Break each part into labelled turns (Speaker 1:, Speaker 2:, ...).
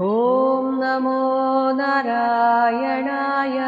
Speaker 1: ॐ नमो नारायणाय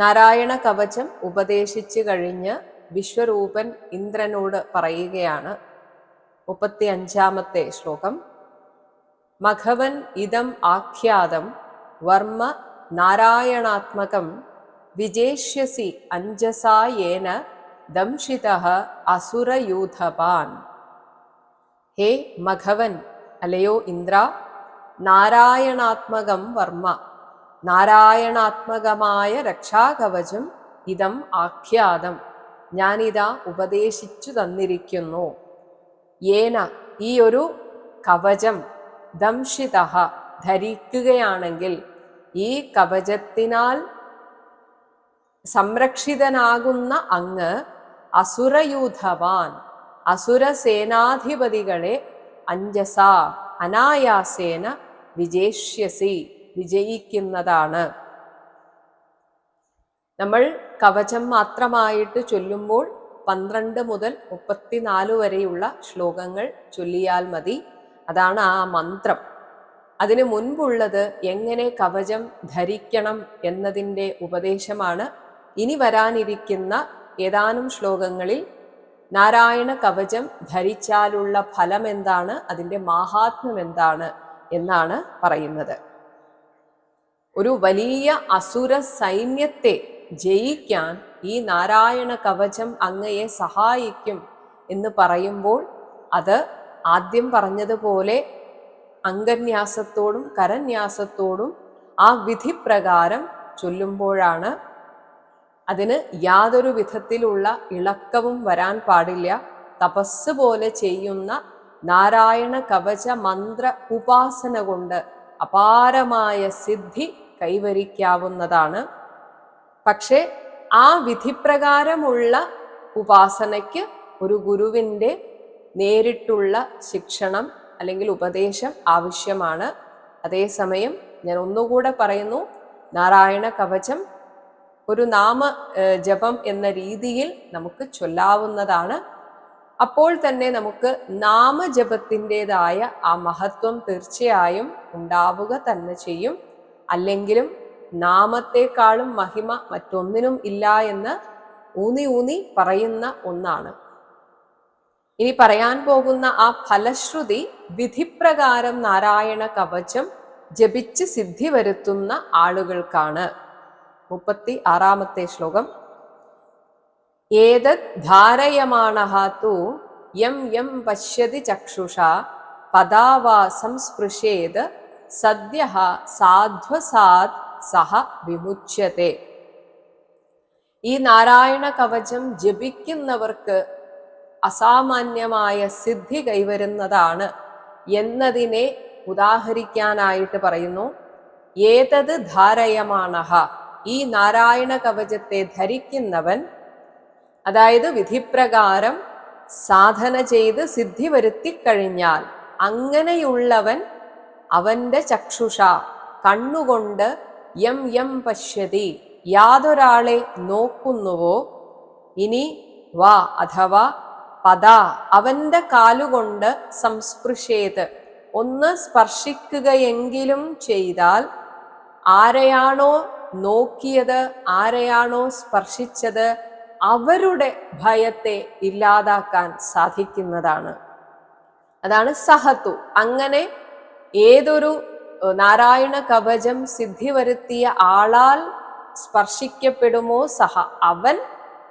Speaker 2: നാരായണ കവചം ഉപദേശിച്ചു കഴിഞ്ഞ് വിശ്വരൂപൻ ഇന്ദ്രനോട് പറയുകയാണ് മുപ്പത്തി അഞ്ചാമത്തെ ശ്ലോകം. മഘവൻ ഇതം ആഖ്യാതം വർമ്മ നാരായണാത്മകം വിജേഷ്യസി അഞ്ജസായേന ദംശിത അസുരയൂഥപാൻ ഹേ മഘവൻ അലയോ ഇന്ദ്ര നാരായണാത്മകം വർമ്മ നാരായണാത്മകമായ രക്ഷാകവചം ഇതം ആഖ്യാതം. ഞാനിതാ ഉപദേശിച്ചു തന്നിരിക്കുന്നു. ഏന ഈ ഒരു കവചം ദംശിത ധരിക്കുകയാണെങ്കിൽ ഈ കവചത്തിനാൽ സംരക്ഷിതനാകുന്ന അങ്ങ് അസുരയൂഥവാൻ അസുരസേനാധിപതികളെ അഞ്ജസ അനായാസേന വിജേഷ്യസി. വിജയിക്കുന്നതാണ്. നമ്മൾ കവചം മാത്രമായിട്ട് ചൊല്ലുമ്പോൾ പന്ത്രണ്ട് മുതൽ മുപ്പത്തിനാല് വരെയുള്ള ശ്ലോകങ്ങൾ ചൊല്ലിയാൽ മതി. അതാണ് ആ മന്ത്രം. അതിനു മുൻപുള്ളത് എങ്ങനെ കവചം ധരിക്കണം എന്നതിന്റെ ഉപദേശമാണ്. ഇനി വരാനിരിക്കുന്ന ഏതാനും ശ്ലോകങ്ങളിൽ നാരായണ കവചം ധരിച്ചാലുള്ള ഫലം എന്താണ് അതിന്റെ മാഹാത്മ്യം എന്താണ്? എന്നാണ് പറയുന്നത്. ഒരു വലിയ അസുര സൈന്യത്തെ ജയിക്കാൻ ഈ നാരായണ കവചം അങ്ങയെ സഹായിക്കും എന്ന് പറയുമ്പോൾ അത് ആദ്യം പറഞ്ഞതുപോലെ അംഗന്യാസത്തോടും കരന്യാസത്തോടും ആ വിധിപ്രകാരം ചൊല്ലുമ്പോഴാണ് അതിന് യാതൊരു വിധത്തിലുള്ള ഇളക്കവും വരാൻ പാടില്ല. തപസ് പോലെ ചെയ്യുന്ന നാരായണ കവച മന്ത്ര ഉപാസന കൊണ്ട് അപാരമായ സിദ്ധി കൈവരിക്കാവുന്നതാണ്. പക്ഷേ ആ വിധിപ്രകാരമുള്ള ഉപാസനയ്ക്ക് ഒരു ഗുരുവിന്റെ നേരിട്ടുള്ള ശിക്ഷണം അല്ലെങ്കിൽ ഉപദേശം ആവശ്യമാണ്. അതേസമയം ഞാൻ ഒന്നുകൂടെ പറയുന്നു നാരായണ കവചം ഒരു നാമ ജപം എന്ന രീതിയിൽ നമുക്ക് ചൊല്ലാവുന്നതാണ്. അപ്പോൾ തന്നെ നമുക്ക് നാമജപത്തിന്റെതായ ആ മഹത്വം തീർച്ചയായും ഉണ്ടാവുക തന്നെ ചെയ്യും. അല്ലെങ്കിലും നാമത്തെക്കാളും മഹിമ മറ്റൊന്നിനും ഇല്ല എന്ന് ഊന്നി ഊന്നി പറയുന്ന ഒന്നാണ്. ഇനി പറയാൻ പോകുന്ന ആ ഫലശ്രുതി വിധിപ്രകാരം നാരായണ കവചം ജപിച്ച് സിദ്ധി വരുത്തുന്ന ആളുകൾക്കാണ്. മുപ്പത്തി ആറാമത്തെ ശ്ലോകം. ഏതത് ധാരയമാണഹാത്തു യം യം പശ്യതി ചക്ഷുഷ പദാവാസം സംസ്പൃശേത് സദ്യ സാധ്വസാത് സഹ വിമുച്യത്തെ. ഈ നാരായണ കവചം ജപിക്കുന്നവർക്ക് അസാമാന്യമായ സിദ്ധി കൈവരുന്നതാണ് എന്നതിനെ ഉദാഹരിക്കാനായിട്ട് പറയുന്നു. ഏതത് ധാരയമാണഹ? ഈ നാരായണ കവചത്തെ ധരിക്കുന്നവൻ അതായത് വിധിപ്രകാരം സാധന ചെയ്ത് സിദ്ധി വരുത്തിക്കഴിഞ്ഞാൽ അങ്ങനെയുള്ളവൻ അവന്റെ ചക്ഷുഷ കണ്ണുകൊണ്ട് യം യം പശ്യതി. യാതൊരാളെ നോക്കുന്നുവോ? ഇനി വാ അഥവാ പദ. അവന്റെ കാലുകൊണ്ട് സംസ്പൃശേത്. ഒന്ന് സ്പർശിക്കുകയെങ്കിലും ചെയ്താൽ ആരെയാണോ നോക്കിയത് ആരെയാണോ സ്പർശിച്ചത് അവരുടെ ഭയത്തെ ഇല്ലാതാക്കാൻ സാധിക്കുന്നതാണ്. അതാണ് സഹത്തു അങ്ങനെ ഏതൊരു നാരായണ കവചം സിദ്ധി വരുത്തിയ ആളാൽ സ്പർശിക്കപ്പെടുമോ സഹ? അവൻ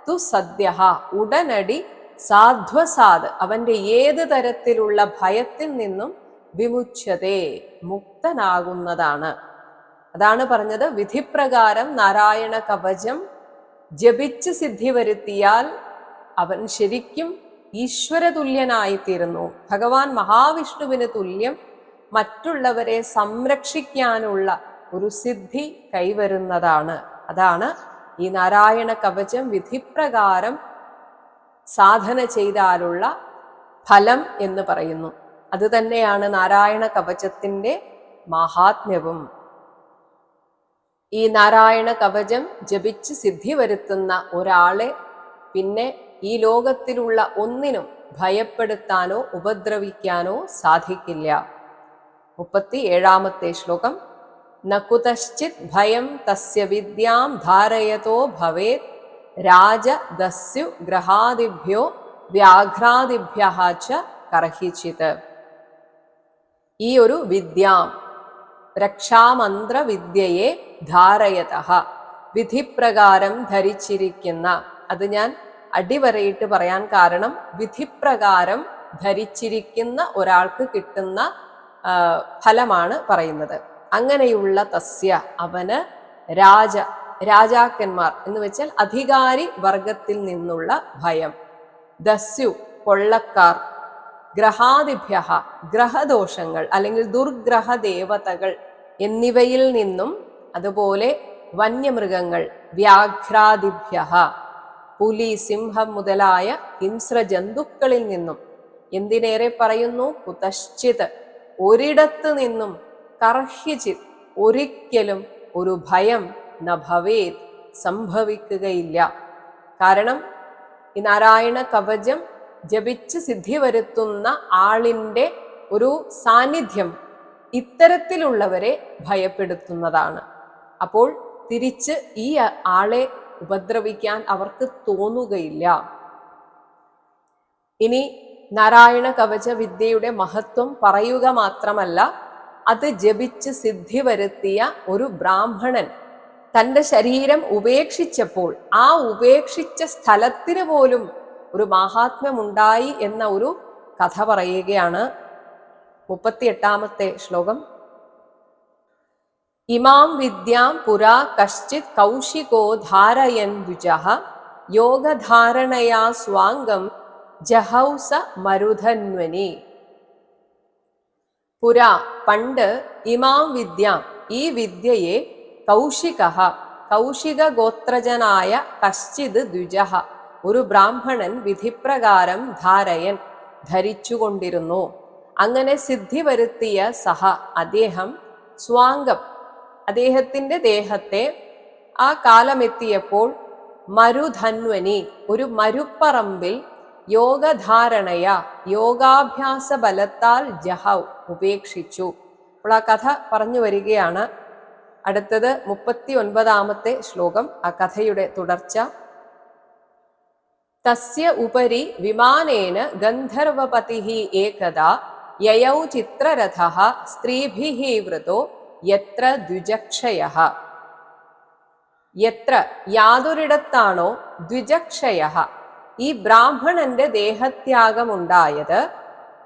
Speaker 2: തു സദ്യ ഉടനടി സാധ്വസാത് അവന്റെ ഏത് തരത്തിലുള്ള ഭയത്തിൽ നിന്നും വിമുച്ഛതേ മുക്തനാകുന്നതാണ്. അതാണ് പറഞ്ഞത് വിധിപ്രകാരം നാരായണ കവചം ജപിച്ച് സിദ്ധി വരുത്തിയാൽ അവൻ ശരിക്കും ഈശ്വര തുല്യനായിത്തീരുന്നു ഭഗവാൻ മഹാവിഷ്ണുവിന് തുല്യം മറ്റുള്ളവരെ സംരക്ഷിക്കാനുള്ള ഒരു സിദ്ധി കൈവരുന്നതാണ്. അതാണ് ഈ നാരായണ കവചം വിധിപ്രകാരം സാധന ചെയ്താലുള്ള ഫലം എന്ന് പറയുന്നു. അത് തന്നെയാണ് നാരായണ കവചത്തിന്റെ മഹാത്മ്യവും. ഈ നാരായണ കവചം ജപിച്ച് സിദ്ധി വരുത്തുന്ന ഒരാളെ പിന്നെ ഈ ലോകത്തിലുള്ള ഒന്നിനും ഭയപ്പെടുത്താനോ ഉപദ്രവിക്കാനോ സാധിക്കില്ല. മുപ്പത്തി ഏഴാമത്തെ ശ്ലോകം. നകുതശ്ചിത് ഭയം തസ്യ വിദ്യാം ധാരയതോ ഭവേത്. രാജദസ്യു ഗ്രഹാദിഭ്യോ വ്യാഘ്രാദിഭ്യ കർഹിച്ചിത്. ഈ ഒരു വിദ്യാം രക്ഷാമന്ത്ര വിദ്യയെ ധാരയത വിധിപ്രകാരം ധരിച്ചിരിക്കുന്ന അത് ഞാൻ അടിവരയിട്ട് പറയാൻ കാരണം വിധിപ്രകാരം ധരിച്ചിരിക്കുന്ന ഒരാൾക്ക് കിട്ടുന്ന ഫലമാണ് പറയുന്നത്. അങ്ങനെയുള്ള തസ്യ അവന് രാജ രാജാക്കന്മാർ എന്ന് വെച്ചാൽ അധികാരി വർഗത്തിൽ നിന്നുള്ള ഭയം. ദസ്യു കൊള്ളക്കാർ ഗ്രഹാദിഭ്യ ഗ്രഹദോഷങ്ങൾ അല്ലെങ്കിൽ ദുർഗ്രഹ ദേവതകൾ എന്നിവയിൽ നിന്നും അതുപോലെ വന്യമൃഗങ്ങൾ വ്യാഘ്രാദിഭ്യ പുലി സിംഹം മുതലായ ഹിംസ്ര ജന്തുക്കളിൽ നിന്നും എന്തിനേറെ പറയുന്നു? കുതശ്ചിത് ഒരിടത്ത് നിന്നും കർഹ്യചിത് ഒരിക്കലും ഒരു ഭയം ന ഭവേത് സംഭവിക്കുകയില്ല. കാരണം ഈ നാരായണ കവചം ജപിച്ച് സിദ്ധി വരുത്തുന്ന ആളിന്റെ ഒരു സാന്നിധ്യം ഇത്തരത്തിലുള്ളവരെ ഭയപ്പെടുത്തുന്നതാണ്. അപ്പോൾ തിരിച്ച് ഈ ആളെ ഉപദ്രവിക്കാൻ അവർക്ക് തോന്നുകയില്ല. ഇനി നാരായണ കവച വിദ്യയുടെ മഹത്വം പറയുക മാത്രമല്ല അത് ജപിച്ച് സിദ്ധി വരുത്തിയ ഒരു ബ്രാഹ്മണൻ തന്റെ ശരീരം ഉപേക്ഷിച്ചപ്പോൾ ആ ഉപേക്ഷിച്ച സ്ഥലത്തിന് പോലും ഒരു മാഹാത്മ്യമുണ്ടായി എന്ന ഒരു കഥ പറയുകയാണ് മുപ്പത്തിയെട്ടാമത്തെ ശ്ലോകം. ഇമാം വിദ്യാം പുരാ കശ്ചിത് കൗശികോ ധാരയൻ ദ്വിജ യോഗധാരണയാ സ്വാംഗം ജഹൗസ മരുധന്വനി. പുരാ പണ്ട് ഇമാം വിദ്യാം ഈ വിദ്യയെ കൗശിക കൗശിക ഗോത്രജനായ കശ്ചിത് ദ്വിജ ഒരു ബ്രാഹ്മണൻ വിധിപ്രകാരം ധാരയൻ ധരിച്ചുകൊണ്ടിരുന്നു. അങ്ങനെ സിദ്ധി വരുത്തിയ സഹ അദ്ദേഹം സ്വാംഗം. അദ്ദേഹത്തിന്റെ ദേഹത്തെ ആ കാലമെത്തിയപ്പോൾ മരുധന്വനി ഒരു മരുപ്പറമ്പിൽ യോഗധാരണയ. യോഗാഭ്യാസ ബലത്താൽ ജഹൗ ഉപേക്ഷിച്ചു. അപ്പോൾ ആ കഥ പറഞ്ഞു വരികയാണ്. അടുത്തത് മുപ്പത്തി ഒൻപതാമത്തെ ശ്ലോകം ആ കഥയുടെ തുടർച്ച. തസ്യ ഉപരി വിമാനേന ഗന്ധർവപതി ഏകദാ യയൗ ചിത്രരഥ സ്ത്രീഭിः വൃതോ യത്ര ദ്വിജക്ഷയ. യത്ര യാതൊരിടത്താണോ ദ്വിജക്ഷയ? ഈ ബ്രാഹ്മണന്റെ ദേഹത്യാഗം ദേഹത്യാഗമുണ്ടായത്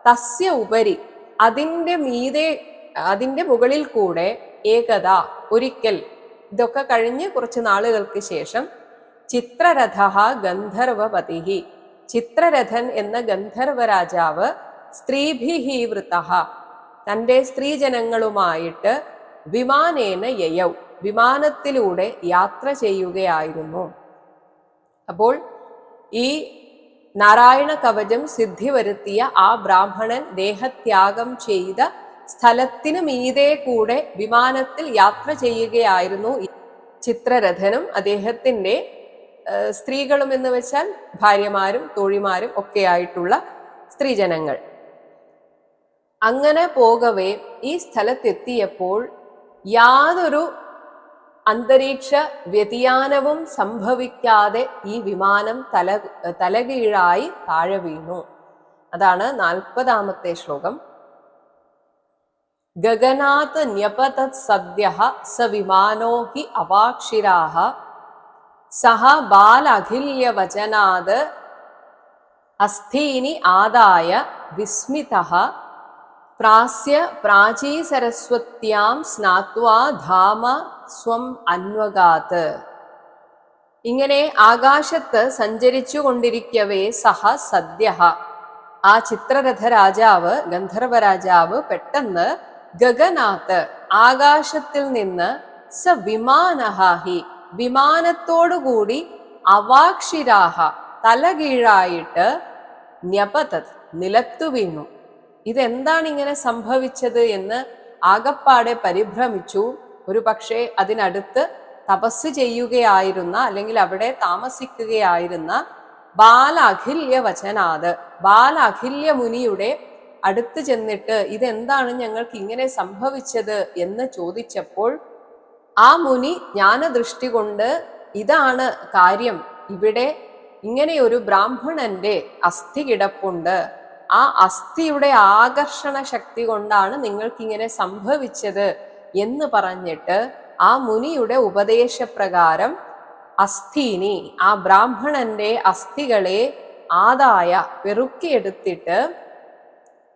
Speaker 2: തസ്യ ഉപരി അതിന്റെ മീതെ അതിന്റെ മുകളിൽ കൂടെ ഏകത ഒരിക്കൽ. ഇതൊക്കെ കഴിഞ്ഞ് കുറച്ച് നാളുകൾക്ക് ശേഷം ചിത്രരഥ ഗന്ധർവപതി ചിത്രരഥൻ എന്ന ഗന്ധർവരാജാവ് സ്ത്രീഭിഹി വൃത്ത തന്റെ സ്ത്രീജനങ്ങളുമായിട്ട് വിമാനേന യയൗ. വിമാനത്തിലൂടെ യാത്ര ചെയ്യുകയായിരുന്നു. അപ്പോൾ ഈ നാരായണ കവചം സിദ്ധി വരുത്തിയ ആ ബ്രാഹ്മണൻ ദേഹത്യാഗം ചെയ്ത സ്ഥലത്തിന് മീതെ കൂടെ വിമാനത്തിൽ യാത്ര ചെയ്യുകയായിരുന്നു ചിത്രരഥനും. അദ്ദേഹത്തിന്റെ സ്ത്രീകളും എന്ന് വെച്ചാൽ ഭാര്യമാരും തോഴിമാരും ഒക്കെയായിട്ടുള്ള സ്ത്രീജനങ്ങൾ. അങ്ങനെ പോകവേ ഈ സ്ഥലത്തെത്തിയപ്പോൾ യാതൊരു അന്തരീക്ഷ വ്യതിയാനവും സംഭവിക്കാതെ ഈ വിമാനം തല തലകീഴായി താഴെ വീണു. അതാണ് നാൽപ്പതാമത്തെ ശ്ലോകം. ഗഗനാത് ന്യപതത് സദ്യ സ വിമാനോ ഹി അവാക്ഷിരാഹ. സഹ ബാലഖില്യവചനാത് അസ്ഥീനി ആദായ വിസ്മിത പ്രാസ്യ പ്രാചീസരസ്വത്യാം സ്നാത്വാ ധാമ സ്വം അന്വകാത്ത് ഇങ്ങനെ ആകാശത്ത് സഞ്ചരിച്ചു കൊണ്ടിരിക്കവേ സഹ സദ്യ ആ ചിത്രരഥ രാജാവ് ഗന്ധർവ പെട്ടെന്ന് ഗഗനാത്ത് ആകാശത്തിൽ നിന്ന് സ വിമാനഹാഹി വിമാനത്തോടുകൂടി അവാക്ഷിരാഹ തലകീഴായിട്ട് ന്യപതത് നിലത്തു വീണു. ഇതെന്താണ് ഇങ്ങനെ സംഭവിച്ചത് എന്ന് ആകപ്പാടെ പരിഭ്രമിച്ചു. ഒരു പക്ഷേ അതിനടുത്ത് തപസ് ചെയ്യുകയായിരുന്ന അല്ലെങ്കിൽ അവിടെ താമസിക്കുകയായിരുന്ന ബാലഅഖില്യ വചനാത് ബാലഅഖില്യ മുനിയുടെ അടുത്ത് ചെന്നിട്ട് ഇതെന്താണ് ഞങ്ങൾക്ക് ഇങ്ങനെ സംഭവിച്ചത് എന്ന് ചോദിച്ചപ്പോൾ ആ മുനി ജ്ഞാനദൃഷ്ടി കൊണ്ട് ഇതാണ് കാര്യം ഇവിടെ ഇങ്ങനെ ഒരു ബ്രാഹ്മണന്റെ അസ്ഥി കിടപ്പുണ്ട്. ആ അസ്ഥിയുടെ ആകർഷണ ശക്തി കൊണ്ടാണ് നിങ്ങൾക്കിങ്ങനെ സംഭവിച്ചത് എന്ന് പറഞ്ഞിട്ട് ആ മുനിയുടെ ഉപദേശപ്രകാരം അസ്ഥീനി ആ ബ്രാഹ്മണന്റെ അസ്ഥികളെ ആദായ പെറുക്കിയെടുത്തിട്ട്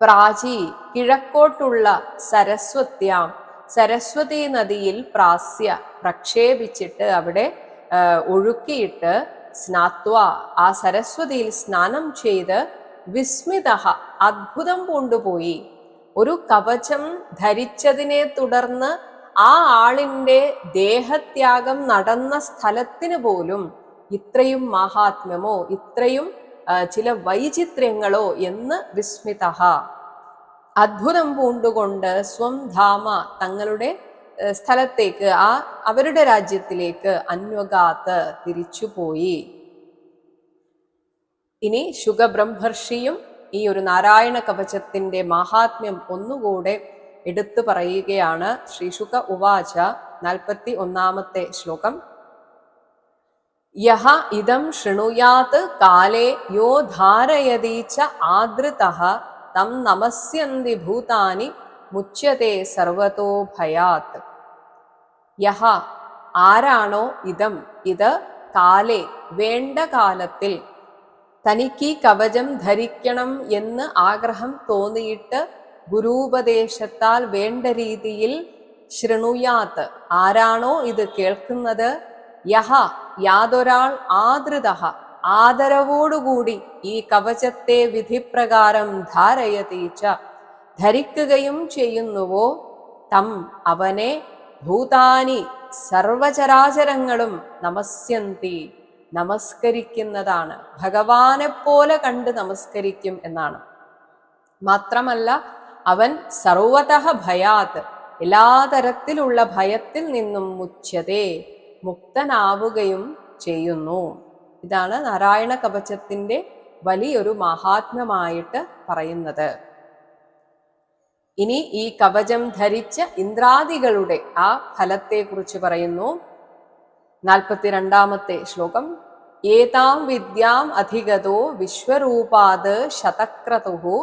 Speaker 2: പ്രാചി കിഴക്കോട്ടുള്ള സരസ്വത്യാം സരസ്വതി നദിയിൽ പ്രാസ്യ പ്രക്ഷേപിച്ചിട്ട് അവിടെ ഒഴുക്കിയിട്ട് സ്നാത്വ ആ സരസ്വതിയിൽ സ്നാനം ചെയ്ത് വിസ്മിത അത്ഭുതം കൊണ്ടുപോയി ഒരു കവചം ധരിച്ചതിനെ തുടർന്ന് ആ ആളിന്റെ ദേഹത്യാഗം നടന്ന സ്ഥലത്തിന് പോലും ഇത്രയും മഹാത്മ്യമോ ഇത്രയും ചില വൈചിത്ര്യങ്ങളോ എന്ന് വിസ്മിത അത്ഭുതം പൂണ്ടുകൊണ്ട് സ്വം ധാമ തങ്ങളുടെ സ്ഥലത്തേക്ക് ആ അവരുടെ രാജ്യത്തിലേക്ക് അന്വഗാത്ത് തിരിച്ചുപോയി. ഇനി ശുഗബ്രഹ്മർഷിയും ഈ ഒരു നാരായണ കവചത്തിന്റെ മഹാത്മ്യം ഒന്നുകൂടെ എടുത്തു പറയുകയാണ് ശ്രീ ശുക ഉവാച നാൽപ്പത്തി ഒന്നാമത്തെ ശ്ലോകം. യഹ ഇദം ശൃണുയാത് കാലേ യോ ധാരയതി ച ആദൃതഃ തം നമസ്യന്തി ഭൂതാനി മുച്യത്തെ സർവതോ ഭയാത്. യഹ ആരാണോ ഇതം ഇത് കാലേ വേണ്ട കാലത്തിൽ തനിക്ക് കവചം ധരിക്കണം എന്ന് ആഗ്രഹം തോന്നിയിട്ട് ഗുരൂപദേശത്താൽ വേണ്ട രീതിയിൽ ശൃണുയാത്ത്. ആരാണോ ഇത് കേൾക്കുന്നത്? യഹ യാതൊരാൾ ആദൃത. ആദരവോടുകൂടി ഈ കവചത്തെ വിധിപ്രകാരം ധാരയതീച്ച ധരിക്കുകയും ചെയ്യുന്നുവോ? തം അവനെ ഭൂതാനി സർവചരാചരങ്ങളും നമസ്യന്തി. നമസ്കരിക്കുന്നതാണ്. ഭഗവാനെ പോലെ കണ്ട് നമസ്കരിക്കും എന്നാണ്. മാത്രമല്ല അവൻ സർവതഃ ഭയാത് എല്ലാ തരത്തിലുള്ള ഭയത്തിൽ നിന്നും മുച്യതേ മുക്തനാവുകയും ചെയ്യുന്നു. ഇതാണ് നാരായണ കവചത്തിന്റെ വലിയൊരു മഹാത്മ്യമായിട്ട് പറയുന്നത്. ഇനി ഈ കവചം ധരിച്ച ഇന്ദ്രാദികളുടെ ആ ഫലത്തെക്കുറിച്ച് പറയുന്നു. നാൽപ്പത്തിരണ്ടാമത്തെ ശ്ലോകം. ഏതാം വിദ്യാം അധിഗതോ വിശ്വരൂപാത് ശതക്രതു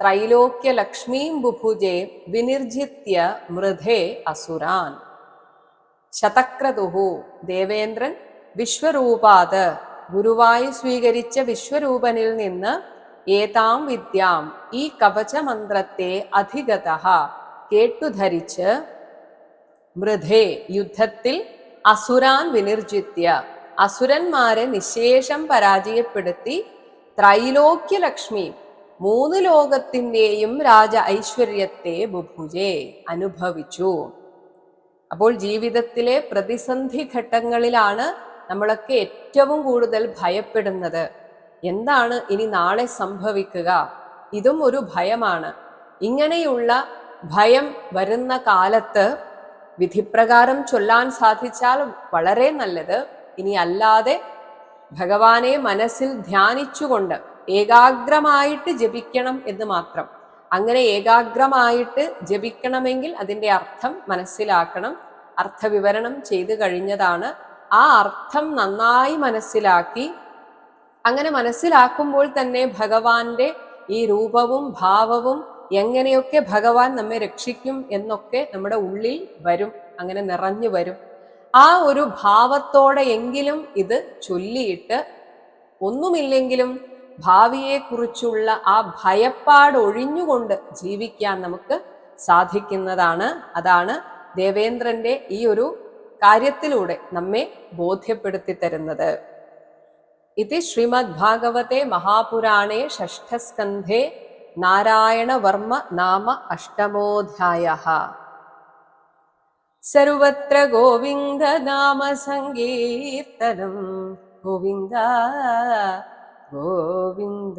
Speaker 2: ത്രൈലോക്യലക്ഷ്മീം ബുഭുജെ വിനിർജിത്യ മൃധേ അസുരാൻ. ശതക്രതുഹു ദേവേന്ദ്രൻ വിശ്വരൂപാത് ഗുരുവായി സ്വീകരിച്ച വിശ്വരൂപനിൽ നിന്ന് ഏതാം വിദ്യാം ഈ കവചമന്ത്രത്തെ അധികത കേട്ടുധരിച്ച് മൃധേ യുദ്ധത്തിൽ അസുരാൻ വിനിർജിത്യ. അസുരന്മാരെ നിശേഷം പരാജയപ്പെടുത്തി ത്രൈലോക്യലക്ഷ്മി. മൂന്ന് ലോകത്തിന്റെയും രാജ ഐശ്വര്യത്തെ ബുഭുജെ അനുഭവിച്ചു. അപ്പോൾ ജീവിതത്തിലെ പ്രതിസന്ധി ഘട്ടങ്ങളിലാണ് നമ്മളൊക്കെ ഏറ്റവും കൂടുതൽ ഭയപ്പെടുന്നത്. എന്താണ് ഇനി നാളെ സംഭവിക്കുക? ഇതും ഒരു ഭയമാണ്. ഇങ്ങനെയുള്ള ഭയം വരുന്ന കാലത്ത് വിധിപ്രകാരം ചൊല്ലാൻ സാധിച്ചാൽ വളരെ നല്ലത്. ഇനി അല്ലാതെ ഭഗവാനെ മനസ്സിൽ ധ്യാനിച്ചുകൊണ്ട് ഏകാഗ്രമായിട്ട് ജപിക്കണം എന്ന് മാത്രം. അങ്ങനെ ഏകാഗ്രമായിട്ട് ജപിക്കണമെങ്കിൽ അതിന്റെ അർത്ഥം മനസ്സിലാക്കണം. അർത്ഥവിവരണം ചെയ്തു കഴിഞ്ഞതാണ്. ആ അർത്ഥം നന്നായി മനസ്സിലാക്കി. അങ്ങനെ മനസ്സിലാക്കുമ്പോൾ തന്നെ ഭഗവാന്റെ ഈ രൂപവും ഭാവവും എങ്ങനെയൊക്കെ ഭഗവാൻ നമ്മെ രക്ഷിക്കും എന്നൊക്കെ നമ്മുടെ ഉള്ളിൽ വരും അങ്ങനെ നിറഞ്ഞു വരും. ആ ഒരു ഭാവത്തോടെ എങ്കിലും ഇത് ചൊല്ലിയിട്ട് ഒന്നുമില്ലെങ്കിലും ഭാവിയെക്കുറിച്ചുള്ള ആ ഭയപ്പാട് ഒഴിഞ്ഞുകൊണ്ട് ജീവിക്കാൻ നമുക്ക് സാധിക്കുന്നതാണ്. അതാണ് ദേവേന്ദ്രന്റെ ഈ ഒരു കാര്യത്തിലൂടെ നമ്മെ ബോധ്യപ്പെടുത്തി തരുന്നത്. ഇത് ശ്രീമദ് ഭാഗവത്തെ മഹാപുരാണേ ഷഷ്ഠസ്കന്ധേ നാരായണവർമ്മ നാമ അഷ്ടമോധ്യായ. സർവത്ര ഗോവിന്ദ നാമ സങ്കീർത്തനം ഗോവിന്ദ ഗോവിന്ദ.